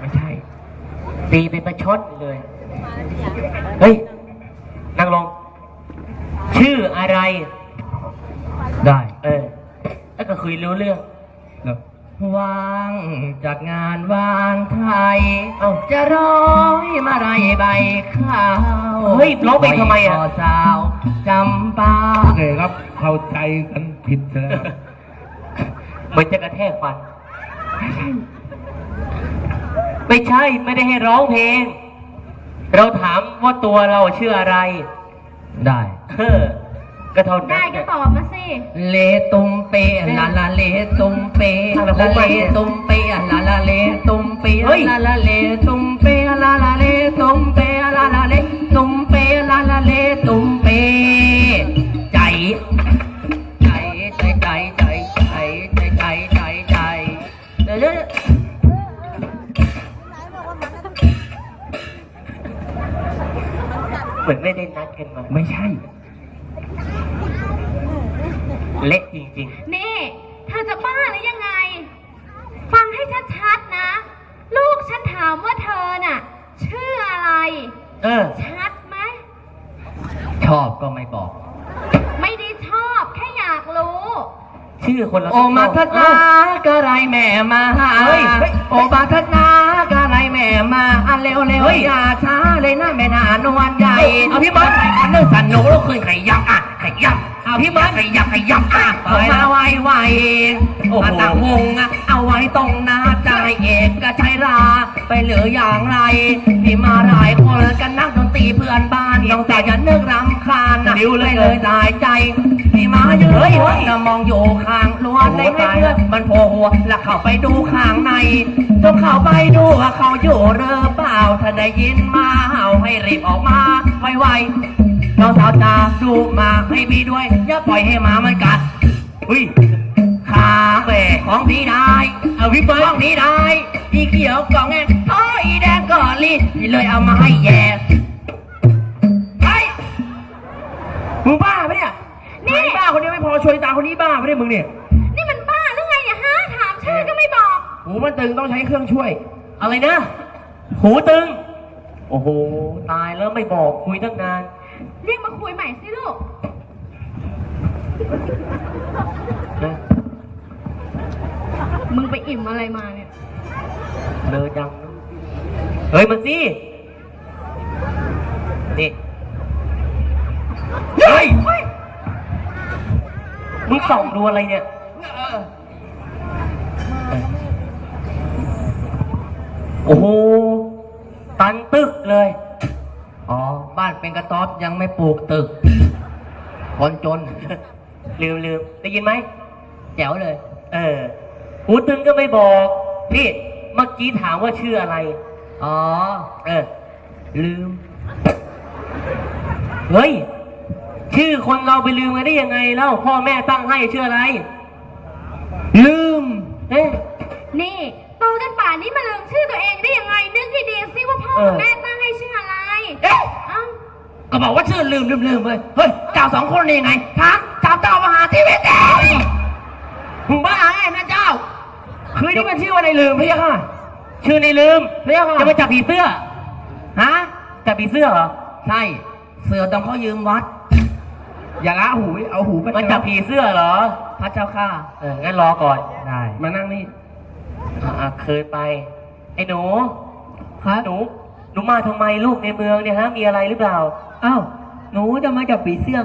ไม่ใช่ ตีเป็นประชดเลย เฮ้ย นั่งลง ชื่ออะไร ได้ เออ แล้วก็คุยรู้เรื่องแล้ววางจากงานวางไทย เอาจะร้อยมาไรใบข้าวเฮ้ยร้องไปทำไมอะขสาวจำปาโอเคครับ เข้าใจกันผิดซะแล้ว เหมือนจะกระแทกฟัน ไม่ใช่ไม่ได้ให้ร้องเพลง เราถามว่าตัวเราชื่ออะไร ได้ เออก็เท่านั้นได้ก็ตอบมาสิ เลตุมเปลาลาเลตุมเปลาลาเลตุมเปลาลาเลตุมเปลาลาเลตุม เหมือนไม่ได้นัดกันมา ไม่ใช่ เละจริงนี่เธอจะบ้าหรือยังไง ฟังให้ชัดๆนะ ลูกฉันถามว่าเธอน่ะ ชื่ออะไร ๆ เออ ชัดไหม ชอบก็ไม่บอก ไม่ได้ชอบแค่อยากรู้ ชื่อคนละโอมาทัดนากะไรแม่มาหาเฮ้ยเฮ้ย โอมาทัดนากะไรแม่มาอันเร็วเร็วเฮ้ยอย่าช้าเลยนะแม่นานวลใหญ่เอาพี่บอลไปอันนึงสันหนูลูกขึ้นไข่ยับอะไข่ยับเอาพี่บอลไข่ยับไข่ยับอะไปเอามาไวไวโอ้โหอันตั้งวงอะเอาไว้ตรงหน้าใจเอกกะชัยราไปเหลืออย่างไรที่มาหลายคนกันนักดนตรีเพื่อนบ้านต้องแต่จะนึกรำคาญนะนิ้วเลยเลยตายใจที่มาเยอะเฮ้ยเฮ้ยนะมองอยู่ข้างล้วนได้ให้เพื่อนมันโผล่หัว แล้วเข้าไปดูข้างในจงเข้าไปดูว่าเขาอยู่หรือเปล่าถ้าได้ยินมาเห่าให้รีบออกมาไวๆเราสาวตาดูมาให้มีด้วย อย่าปล่อยให้หมามันกัดเฮ้ยขาแหวกของพี่ได้เอาพี่บอลของพี่ได้อีเขียวกล่องแงโอ้ยอีแดงก็รีบเลยเอามาให้แย่ไปมึงบ้าปะเนี่ยนี่ไอ้บ้าคนนี้ไม่พอช่วยตาคนนี้บ้าปะเนี่ยมึงเนี่ย หูมันตึงต้องใช้เครื่องช่วย อะไรนะ หูตึง โอ้โห ตายแล้วไม่บอกคุยตั้งนาน เรียกมาคุยใหม่สิลูกนะมึงไปอิ่มอะไรมาเนี่ย เลอจัง เฮ้ยมันสิ นี่ เฮ้ย มึงส่องดูอะไรเนี่ย โอ้โห ตันตึกเลย อ๋อ บ้านเป็นกระต๊อบยังไม่ปลูกตึก คนจน ลืมลืมได้ยินไหม แจ๋วเลย เออ หูตึงก็ไม่บอกนี่ เมื่อกี้ถามว่าชื่ออะไร อ๋อ เออ ลืม เฮ้ย ชื่อคนเราไปลืมกันได้ยังไงเล่าพ่อแม่ตั้งให้ชื่ออะไร ลืม เอ๊ะนี่ จนป่านนี้มาลืมชื่อตัวเองได้ยังไง นึกให้ดีสิว่าพ่อเออแม่ตั้งให้ชื่ออะไร เอ๊ะเอ้าก็บอกว่าชื่อลืมลืมลืมเลยเฮ้ยเจ้าสองคนนี่ยังไงฮะเจ้าเจ้ามหาทีวิตเองมึงบ้าไงนะเจ้า คือนี่มันชื่อว่าในลืมพี่ค่ะ ชื่อในลืมเรียกว่าจะมาจับผีเสื้อ ฮะ จับผีเสื้อเหรอ ใช่ เสือต้องเขายืมวัด อย่าละหู เอาหูมาจับผีเสื้อเหรอ พระเจ้าข้าเอองั้นรอก่อน ได้ มานั่งนี่ อ่าเคยไป ไอ้หนูครับหนูหนูมาทำไมลูกในเมืองเนี่ยฮะ มีอะไรหรือเปล่า อ้าว หนูจะมาจับผีเสื้อ